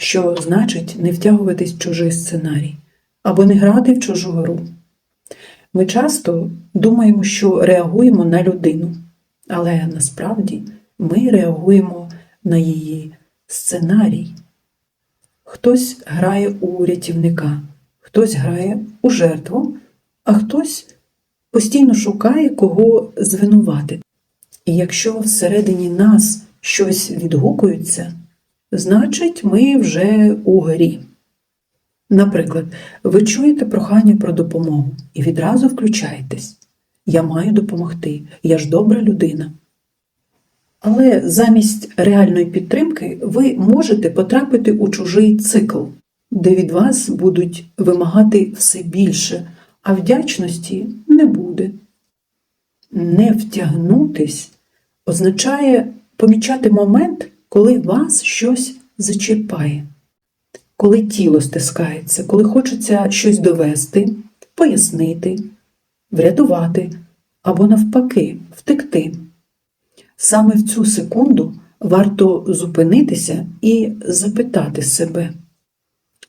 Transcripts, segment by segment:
що значить не втягуватись в чужий сценарій або не грати в чужу гру. Ми часто думаємо, що реагуємо на людину, але насправді ми реагуємо на її сценарій. Хтось грає у рятівника, хтось грає у жертву, а хтось постійно шукає кого звинуватити. І якщо всередині нас щось відгукується, значить ми вже у грі. Наприклад, ви чуєте прохання про допомогу і відразу включаєтесь. Я маю допомогти, я ж добра людина. Але замість реальної підтримки ви можете потрапити у чужий цикл, де від вас будуть вимагати все більше, а вдячності не буде. Не втягнутись означає помічати момент, коли вас щось зачіпає, коли тіло стискається, коли хочеться щось довести, пояснити, врятувати або навпаки втекти. Саме в цю секунду варто зупинитися і запитати себе,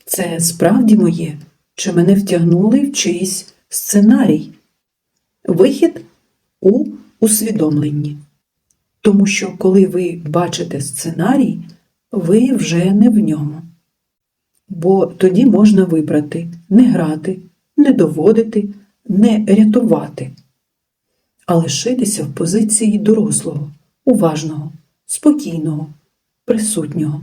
це справді моє, чи мене втягнули в чийсь сценарій? Вихід у усвідомленні. Тому що коли ви бачите сценарій, ви вже не в ньому. Бо тоді можна вибрати не грати, не доводити, не рятувати, а лишитися в позиції дорослого, уважного, спокійного, присутнього.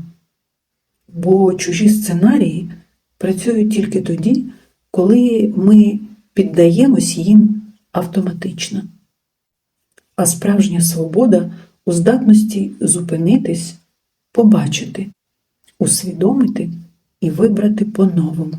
Бо чужі сценарії працюють тільки тоді, коли ми піддаємось їм автоматично. А справжня свобода у здатності зупинитись, побачити, усвідомити і вибрати по-новому.